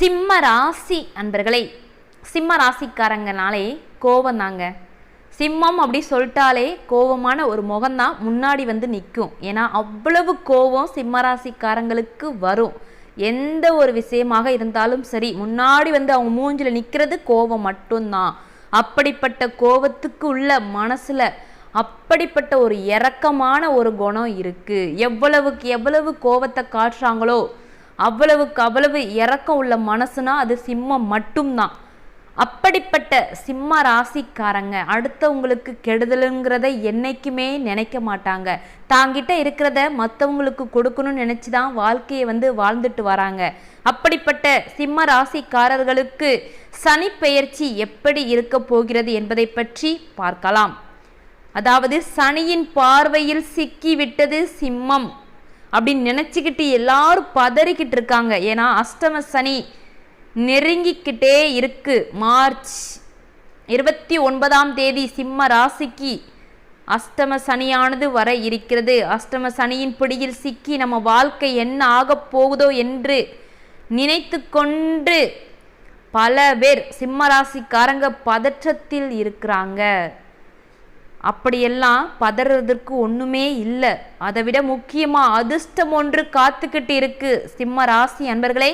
சிம்ம ராசி அன்பர்களே சிம்ம ராசிக்காரங்கனாலே கோவம் தாங்க சிம்மம் அப்படி சொல்லிட்டாலே கோவமான ஒரு முகம்தான் முன்னாடி வந்து நிற்கும். ஏன்னா அவ்வளவு கோவம் சிம்ம ராசிக்காரங்களுக்கு வரும். எந்த ஒரு விஷயமாக இருந்தாலும் சரி முன்னாடி வந்து அவங்க மூஞ்சில் நிற்கிறது கோவம் மட்டும்தான். அப்படிப்பட்ட கோவத்துக்கு உள்ள மனசில் அப்படிப்பட்ட ஒரு இரக்கமான ஒரு குணம் இருக்குது எவ்வளவுக்கு எவ்வளவு கோவத்தை காட்டுறாங்களோ அவ்வளவுக்கு அவ்வளவு இரக்கம் உள்ள மனசுனா அது சிம்மம் மட்டும்தான். அப்படிப்பட்ட சிம்ம ராசிக்காரங்க அடுத்தவங்களுக்கு கெடுதலுங்கிறத என்னைக்குமே நினைக்க மாட்டாங்க. தாங்கிட்ட இருக்கிறத மற்றவங்களுக்கு கொடுக்கணும்னு நினச்சி தான் வாழ்க்கையை வந்து வாழ்ந்துட்டு வராங்க. அப்படிப்பட்ட சிம்ம ராசிக்காரர்களுக்கு சனி பெயர்ச்சி எப்படி இருக்க போகிறது என்பதை பற்றி பார்க்கலாம். அதாவது சனியின் பார்வையில் சிக்கிவிட்டது சிம்மம். அப்படின்னு நினச்சிக்கிட்டு எல்லாரும் பதறிக்கிட்டு இருக்காங்க. ஏன்னா அஷ்டம சனி நெருங்கிக்கிட்டே இருக்கு. மார்ச் இருபத்தி ஒன்பதாம் தேதி சிம்ம ராசிக்கு அஷ்டம சனியானது வர இருக்கிறது. அஷ்டம சனியின் பிடியில் சிக்கி நம்ம வாழ்க்கை என்ன ஆகப் போகுதோ என்று நினைத்து கொண்டு பல பேர் சிம்ம ராசிக்காரங்க பதற்றத்தில் இருக்கிறாங்க. அப்படியெல்லாம் பதறதற்கு ஒன்றுமே இல்லை. அதை விட முக்கியமாக அதிர்ஷ்டம் ஒன்று காத்துக்கிட்டு இருக்கு. சிம்ம ராசி அன்பர்களே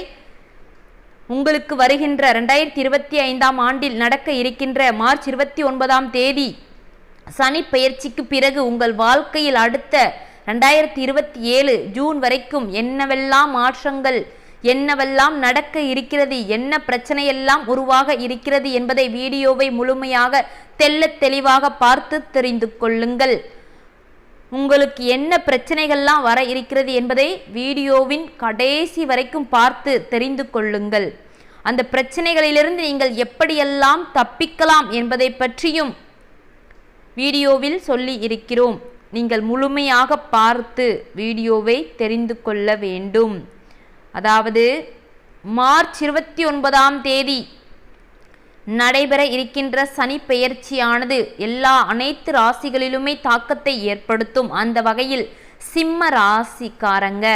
உங்களுக்கு வருகின்ற ரெண்டாயிரத்தி இருபத்தி ஐந்தாம் ஆண்டில் நடக்க இருக்கின்ற மார்ச் இருபத்தி ஒன்பதாம் தேதி சனி பயிற்சிக்கு பிறகு உங்கள் வாழ்க்கையில் அடுத்த ரெண்டாயிரத்தி இருபத்தி ஏழு ஜூன் வரைக்கும் என்னவெல்லாம் மாற்றங்கள் என்னவெல்லாம் நடக்க இருக்கிறது என்ன பிரச்சனையெல்லாம் உருவாக இருக்கிறது என்பதை வீடியோவை முழுமையாக தெல்ல தெளிவாக பார்த்து தெரிந்து கொள்ளுங்கள். உங்களுக்கு என்ன பிரச்சனைகள்லாம் வர இருக்கிறது என்பதை வீடியோவின் கடைசி வரைக்கும் பார்த்து தெரிந்து கொள்ளுங்கள். அந்த பிரச்சனைகளிலிருந்து நீங்கள் எப்படியெல்லாம் தப்பிக்கலாம் என்பதை பற்றியும் வீடியோவில் சொல்லி இருக்கிறோம். நீங்கள் முழுமையாக பார்த்து வீடியோவை தெரிந்து கொள்ள வேண்டும். அதாவது மார்ச் இருபத்தி ஒன்பதாம் தேதி நடைபெற இருக்கின்ற சனி பெயர்ச்சியானது எல்லா அனைத்து ராசிகளிலுமே தாக்கத்தை ஏற்படுத்தும். அந்த வகையில் சிம்ம ராசிக்காரங்க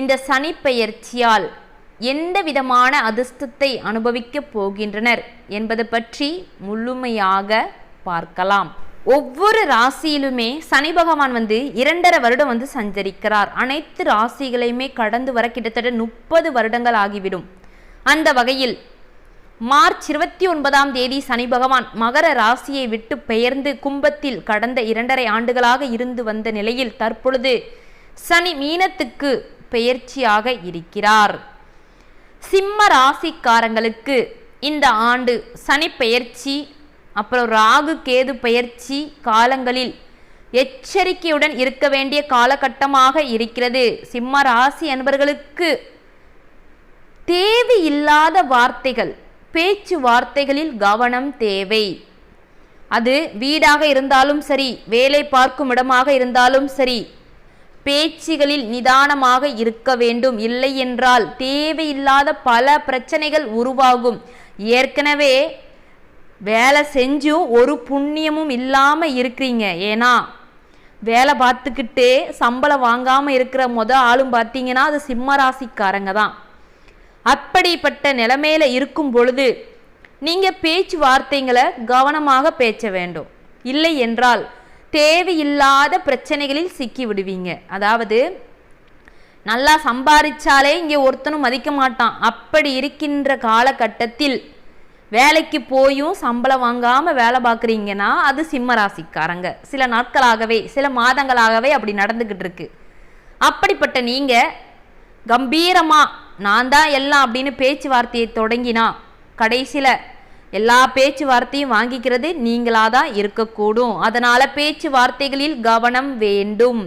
இந்த சனி பெயர்ச்சியால் எந்த விதமான அதிர்ஷ்டத்தை அனுபவிக்கப் போகின்றனர் என்பது பற்றி முழுமையாக பார்க்கலாம். ஒவ்வொரு ராசியிலுமே சனி பகவான் வந்து இரண்டரை வருடம் வந்து சஞ்சரிக்கிறார். அனைத்து ராசிகளையுமே கடந்து வர கிட்டத்தட்ட முப்பது வருடங்கள் ஆகிவிடும். அந்த வகையில் மார்ச் இருபத்தி ஒன்பதாம் தேதி சனி பகவான் மகர ராசியை விட்டு பெயர்ந்து கும்பத்தில் கடந்த இரண்டரை ஆண்டுகளாக இருந்து வந்த நிலையில் தற்பொழுது சனி மீனத்துக்கு பெயர்ச்சியாக இருக்கிறார். சிம்ம ராசிக்காரங்களுக்கு இந்த ஆண்டு சனி பெயர்ச்சி அப்புறம் ராகு கேது பெயர்ச்சி காலங்களில் எச்சரிக்கையுடன் இருக்க வேண்டிய காலகட்டமாக இருக்கிறது. சிம்ம ராசி என்பவர்களுக்கு தேவையில்லாத வார்த்தைகள் பேச்சு வார்த்தைகளில் கவனம் தேவை. அது வீடாக இருந்தாலும் சரி வேலை பார்க்கும் இடமாக இருந்தாலும் சரி பேச்சுகளில் நிதானமாக இருக்க வேண்டும். இல்லை என்றால் தேவையில்லாத பல பிரச்சனைகள் உருவாகும். ஏற்கனவே வேலை செஞ்சும் ஒரு புண்ணியமும் இல்லாமல் இருக்கிறீங்க. ஏன்னா வேலை பார்த்துக்கிட்டே சம்பளம் வாங்காமல் இருக்கிற முத ஆளும் பார்த்தீங்கன்னா அது சிம்ம ராசிக்காரங்க தான். அப்படிப்பட்ட நிலைமையில் இருக்கும் பொழுது நீங்கள் பேச்சு வார்த்தைங்களை கவனமாக பேச வேண்டும். இல்லை என்றால் தேவையில்லாத பிரச்சனைகளில் சிக்கி விடுவீங்க. அதாவது நல்லா சம்பாதிச்சாலே இங்கே ஒருத்தனும் மதிக்க மாட்டான். அப்படி இருக்கின்ற காலகட்டத்தில் வேலைக்கு போயும் சம்பளம் வாங்காமல் வேலை பார்க்குறீங்கன்னா அது சிம்ம ராசிக்காரங்க. சில நாட்களாகவே சில மாதங்களாகவே அப்படி நடந்துக்கிட்டு இருக்கு. அப்படிப்பட்ட நீங்கள் கம்பீரமாக நான் தான் எல்லாம் அப்படின்னு பேச்சுவார்த்தையை தொடங்கினா கடைசியில் எல்லா பேச்சுவார்த்தையும் வாங்கிக்கிறது நீங்களாக தான் இருக்கக்கூடும். அதனால் பேச்சுவார்த்தைகளில் கவனம் வேண்டும்.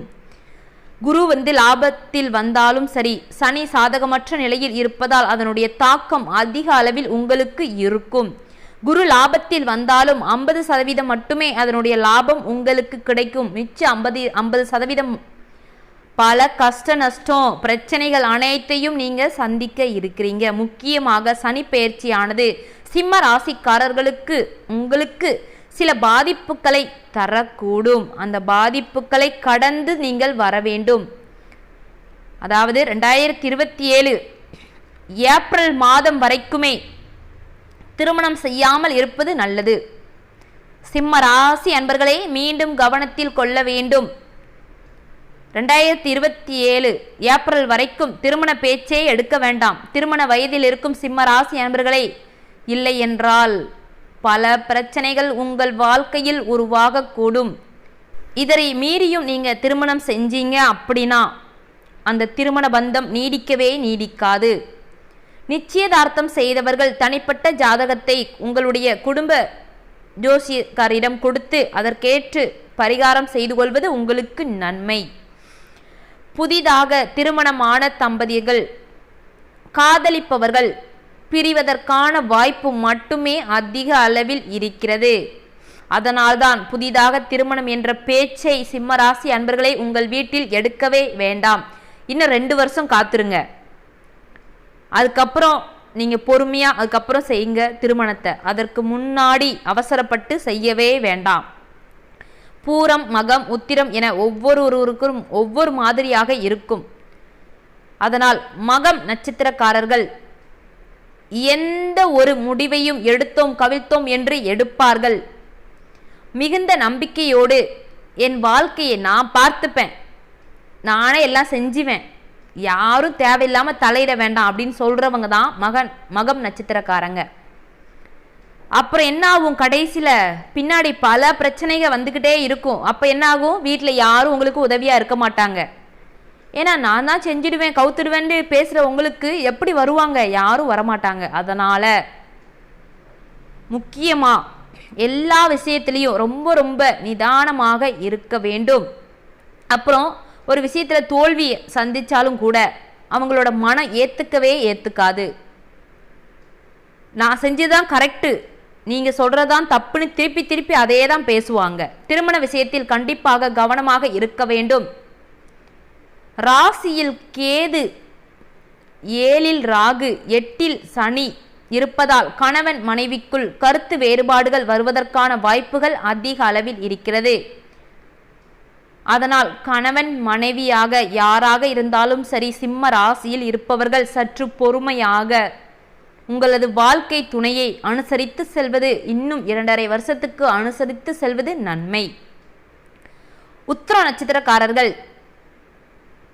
குரு வந்து லாபத்தில் வந்தாலும் சரி சனி சாதகமற்ற நிலையில் இருப்பதால் அதனுடைய தாக்கம் அதிக அளவில் உங்களுக்கு இருக்கும். குரு லாபத்தில் வந்தாலும் ஐம்பது சதவீதம் மட்டுமே அதனுடைய லாபம் உங்களுக்கு கிடைக்கும். மிச்சம் ஐம்பது ஐம்பது சதவீதம் பல கஷ்ட நஷ்டம் பிரச்சனைகள் அனைத்தையும் நீங்கள் சந்திக்க இருக்கிறீங்க. முக்கியமாக சனி பெயர்ச்சியானது சிம்ம ராசிக்காரர்களுக்கு உங்களுக்கு சில பாதிப்புகளை தரக்கூடும். அந்த பாதிப்புகளை கடந்து நீங்கள் வர வேண்டும். அதாவது ரெண்டாயிரத்தி இருபத்தி ஏழு ஏப்ரல் மாதம் வரைக்குமே திருமணம் செய்யாமல் இருப்பது நல்லது. சிம்ம ராசி அன்பர்களே மீண்டும் கவனத்தில் கொள்ள வேண்டும். ரெண்டாயிரத்தி இருபத்தி ஏழு ஏப்ரல் வரைக்கும் திருமண பேச்சே எடுக்க வேண்டாம். திருமண வயதில் இருக்கும் சிம்ம ராசி அன்பர்களே இல்லை என்றால் பல பிரச்சனைகள் உங்கள் வாழ்க்கையில் உருவாகக்கூடும். இதரை மீறியும் நீங்கள் திருமணம் செஞ்சீங்க அப்படின்னா அந்த திருமண பந்தம் நீடிக்கவே நீடிக்காது. நிச்சயதார்த்தம் செய்தவர்கள் தனிப்பட்ட ஜாதகத்தை உங்களுடைய குடும்ப ஜோசியக்காரிடம் கொடுத்து அதற்கேற்று பரிகாரம் செய்து கொள்வது உங்களுக்கு நன்மை. புதிதாக திருமணமான தம்பதிகள் காதலிப்பவர்கள் பிரிவதற்கான வாய்ப்பு மட்டுமே அதிக அளவில் இருக்கிறது. அதனால்தான் புதிதாக திருமணம் என்ற பேச்சை சிம்மராசி அன்பர்களை உங்கள் வீட்டில் எடுக்கவே வேண்டாம். இன்னும் ரெண்டு வருஷம் காத்துருங்க. அதுக்கப்புறம் நீங்கள் பொறுமையாக அதுக்கப்புறம் செய்யுங்க திருமணத்தை. அதற்கு முன்னாடி அவசரப்பட்டு செய்யவே வேண்டாம். பூரம் மகம் உத்திரம் என ஒவ்வொருவருக்கும் ஒவ்வொரு மாதிரியாக இருக்கும். அதனால் மகம் நட்சத்திரக்காரர்கள் எந்த ஒரு முடிவையும் எடுத்தோம் கவிழ்த்தோம் என்று எடுப்பார்கள். மிகுந்த நம்பிக்கையோடு என் வாழ்க்கையை நான் பார்த்துப்பேன். நானே எல்லாம் செஞ்சுவேன். யாரும் தேவையில்லாமல் தலையிட வேண்டாம் அப்படின்னு சொல்கிறவங்க தான் மகன் மகம் நட்சத்திரக்காரங்க. அப்புறம் என்ன ஆகும்? கடைசியில் பின்னாடி பல பிரச்சனைகள் வந்துக்கிட்டே இருக்கும். அப்போ என்ன ஆகும்? வீட்டில் யாரும் உங்களுக்கு உதவியாக இருக்க மாட்டாங்க. ஏன்னா நான் தான் செஞ்சிடுவேன் கவுத்துடுவேன்னு பேசுகிற உங்களுக்கு எப்படி வருவாங்க? யாரும் வரமாட்டாங்க. அதனால் முக்கியமாக எல்லா விஷயத்துலேயும் ரொம்ப ரொம்ப நிதானமாக இருக்க வேண்டும். அப்புறம் ஒரு விஷயத்தில் தோல்வி சந்தித்தாலும் கூட அவங்களோட மனம் ஏற்றுக்கவே ஏற்றுக்காது நான் செஞ்சதுதான் கரெக்டு நீங்கள் சொல்கிறதான் தப்புன்னு திருப்பி திருப்பி அதே தான் பேசுவாங்க. திருமண விஷயத்தில் கண்டிப்பாக கவனமாக இருக்க வேண்டும். ராசியில் கேது ஏழில் ராகு எட்டில் சனி இருப்பதால் கணவன் மனைவிக்குள் கருத்து வேறுபாடுகள் வருவதற்கான வாய்ப்புகள் அதிக அளவில் இருக்கிறது. அதனால் கணவன் மனைவியாக யாராக இருந்தாலும் சரி சிம்ம ராசியில் இருப்பவர்கள் சற்று பொறுமையாக உங்களது வாழ்க்கை துணையை அனுசரித்து செல்வது இன்னும் இரண்டரை வருஷத்துக்கு அனுசரித்து செல்வது நன்மை. உத்திர நட்சத்திரக்காரர்கள்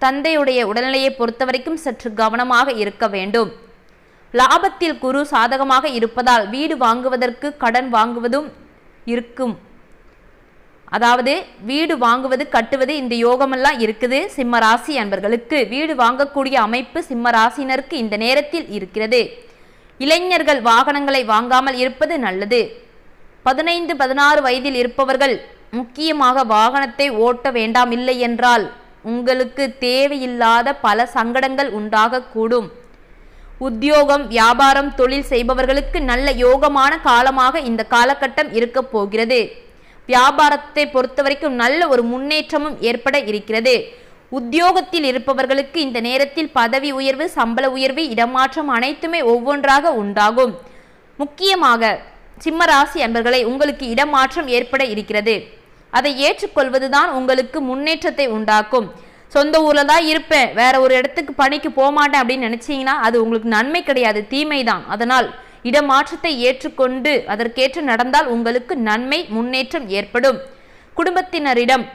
தந்தையுடைய உடல்நிலையை பொறுத்தவரைக்கும் சற்று கவனமாக இருக்க வேண்டும். லாபத்தில் குரு சாதகமாக இருப்பதால் வீடு வாங்குவதற்கு கடன் வாங்குவதும் இருக்கும். அதாவது வீடு வாங்குவது கட்டுவது இந்த யோகமெல்லாம் இருக்குது. சிம்ம ராசி அன்பர்களுக்கு வீடு வாங்கக்கூடிய அமைப்பு சிம்ம ராசினருக்கு இந்த நேரத்தில் இருக்கிறது. இளைஞர்கள் வாகனங்களை வாங்காமல் இருப்பது நல்லது. பதினைந்து பதினாறு வயதில் இருப்பவர்கள் முக்கியமாக வாகனத்தை ஓட்ட வேண்டாம் இல்லை என்றால் உங்களுக்கு தேவையில்லாத பல சங்கடங்கள் உண்டாகக்கூடும். உத்தியோகம் வியாபாரம் தொழில் செய்பவர்களுக்கு நல்ல யோகமான காலமாக இந்த காலகட்டம் இருக்கப் போகிறது. வியாபாரத்தை பொறுத்த வரைக்கும் நல்ல ஒரு முன்னேற்றமும் ஏற்பட இருக்கிறது. உத்தியோகத்தில் இருப்பவர்களுக்கு இந்த நேரத்தில் பதவி உயர்வு சம்பள உயர்வு இடமாற்றம் அனைத்துமே ஒவ்வொன்றாக உண்டாகும். முக்கியமாக சிம்மராசி அன்பர்களை உங்களுக்கு இடமாற்றம் ஏற்பட இருக்கிறது. அதை ஏற்றுக்கொள்வதுதான் உங்களுக்கு முன்னேற்றத்தை உண்டாக்கும். சொந்த ஊரில் தான் இருப்பேன். வேற ஒரு இடத்துக்கு பணிக்கு போக மாட்டேன் அப்படின்னு நினச்சிங்கன்னா அது உங்களுக்கு நன்மை கிடையாது தீமை தான் அதனால் இடமாற்றத்தை ஏற்றுக்கொண்டு அதற்கேற்று நடந்தால் உங்களுக்கு நன்மை முன்னேற்றம் ஏற்படும். குடும்பத்தினரிடம்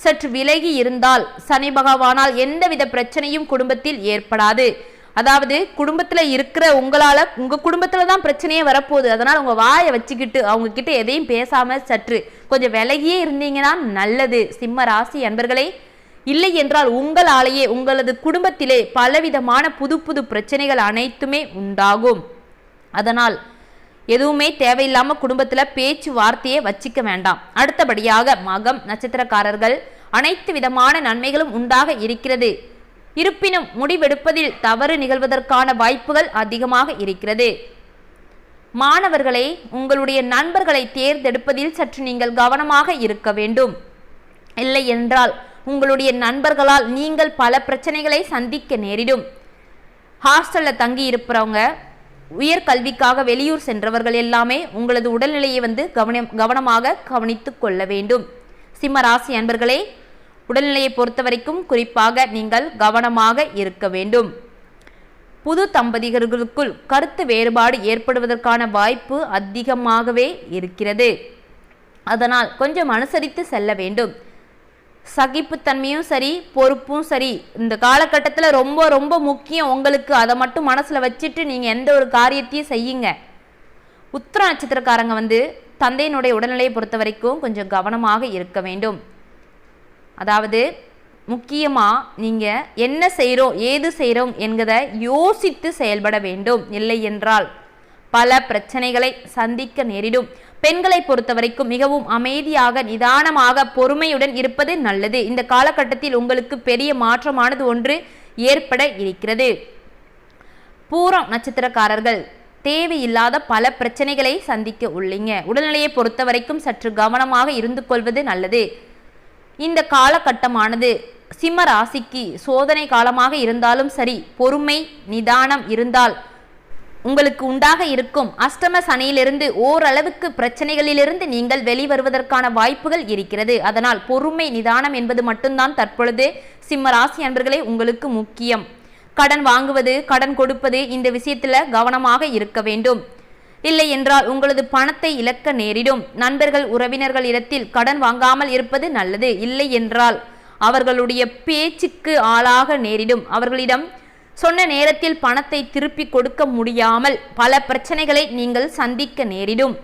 சற்று விலகி இருந்தால் சனி பகவானால் எந்தவித பிரச்சனையும் குடும்பத்தில் ஏற்படாது. அதாவது குடும்பத்தில் இருக்கிற உங்களால் உங்கள் குடும்பத்தில் தான் பிரச்சனையே வரப்போகுது. அதனால் உங்கள் வாயை வச்சுக்கிட்டு அவங்கக்கிட்ட எதையும் பேசாமல் சற்று கொஞ்சம் விலகியே இருந்தீங்கன்னா நல்லது. சிம்ம ராசி அன்பர்களே இல்லை என்றால் உங்களாலேயே உங்களது குடும்பத்திலே பலவிதமான புது புது பிரச்சனைகள் அனைத்துமே உண்டாகும். அதனால் எதுவுமே தேவையில்லாமல் குடும்பத்தில் பேச்சு வார்த்தையே வச்சிக்க வேண்டாம். அடுத்தபடியாக மகம் நட்சத்திரக்காரர்கள் அனைத்து விதமான நன்மைகளும் உண்டாக இருக்கிறது. இருப்பினும் முடிவெடுப்பதில் தவறு நிகழ்வதற்கான வாய்ப்புகள் அதிகமாக இருக்கிறது. மாணவர்களே உங்களுடைய நண்பர்களை தேர்ந்தெடுப்பதில் சற்று நீங்கள் கவனமாக இருக்க வேண்டும். இல்லை என்றால் உங்களுடைய நண்பர்களால் நீங்கள் பல பிரச்சனைகளை சந்திக்க நேரிடும். ஹாஸ்டலில் தங்கி இருப்பவங்க உயர்கல்விக்காக வெளியூர் சென்றவர்கள் எல்லாமே உங்களது உடல்நிலையை வந்து கவனம் கவனமாக கவனித்து கொள்ள வேண்டும். சிம்மராசி அன்பர்களே உடல்நிலையை பொறுத்த வரைக்கும் குறிப்பாக நீங்கள் கவனமாக இருக்க வேண்டும். புது தம்பதிகளுக்குள் கருத்து வேறுபாடு ஏற்படுவதற்கான வாய்ப்பு அதிகமாகவே இருக்கிறது. அதனால் கொஞ்சம் அனுசரித்து செல்ல வேண்டும். சகிப்புத்தன்மையும் சரி பொறுப்பும் சரி இந்த காலகட்டத்தில் ரொம்ப ரொம்ப முக்கியம் உங்களுக்கு. அதை மட்டும் மனசில் வச்சுட்டு நீங்கள் எந்த ஒரு காரியத்தையும் செய்யுங்க. உத்திர நட்சத்திரக்காரங்க வந்து தந்தையினுடைய உடல்நிலையை பொறுத்த வரைக்கும் கொஞ்சம் கவனமாக இருக்க வேண்டும். அதாவது முக்கியமாக நீங்கள் என்ன செய்கிறோம் ஏது செய்கிறோம் என்கிறத யோசித்து செயல்பட வேண்டும். இல்லை என்றால் பல பிரச்சனைகளை சந்திக்க நேரிடும். பெண்களை பொறுத்த வரைக்கும் மிகவும் அமைதியாக நிதானமாக பொறுமையுடன் இருப்பது நல்லது. இந்த காலகட்டத்தில் உங்களுக்கு பெரிய மாற்றமானது ஒன்று ஏற்பட இருக்கிறது. பூரம் நட்சத்திரக்காரர்கள் தேவையில்லாத பல பிரச்சனைகளை சந்திக்க உள்ளீங்க. உடல்நிலையை பொறுத்த வரைக்கும் சற்று கவனமாக இருந்து கொள்வது நல்லது. இந்த காலகட்டமானது சிம்ம ராசிக்கு சோதனை காலமாக இருந்தாலும் சரி பொறுமை நிதானம் இருந்தால் உங்களுக்கு உண்டாக இருக்கும் அஷ்டம சனியிலிருந்து ஓரளவுக்கு பிரச்சனைகளிலிருந்து நீங்கள் வெளிவருவதற்கான வாய்ப்புகள் இருக்கிறது. அதனால் பொறுமை நிதானம் என்பது மட்டும்தான் தற்பொழுது சிம்ம ராசி அன்பர்களே உங்களுக்கு முக்கியம். கடன் வாங்குவது கடன் கொடுப்பது இந்த விஷயத்தில் கவனமாக இருக்க வேண்டும். இல்லை என்றால் உங்களது பணத்தை இழக்க நேரிடும். நண்பர்கள் உறவினர்கள் இடத்தில் கடன் வாங்காமல் இருப்பது நல்லது. இல்லை என்றால் அவர்களுடைய பேச்சுக்கு ஆளாக நேரிடும். அவர்களிடம் சொன்ன நேரத்தில் பணத்தை திருப்பி கொடுக்க முடியாமல் பல பிரச்சனைகளை நீங்கள் சந்திக்க நேரிடும்.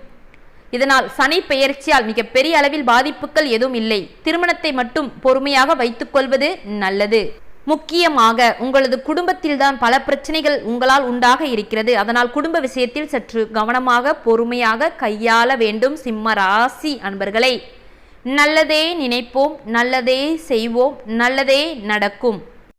இதனால் சனி பெயர்ச்சியால் மிகப்பெரிய அளவில் பாதிப்புகள் எதுவும் இல்லை. திருமணத்தை மட்டும் பொறுமையாக வைத்துக்கொள்வது நல்லது. முக்கியமாக உங்களது குடும்பத்தில்தான் பல பிரச்சனைகள் உங்களால் உண்டாக இருக்கிறது. அதனால் குடும்ப விஷயத்தில் சற்று கவனமாக பொறுமையாக கையாள வேண்டும் சிம்ம ராசி அன்பர்களை. நல்லதே நினைப்போம் நல்லதே செய்வோம் நல்லதே நடக்கும்.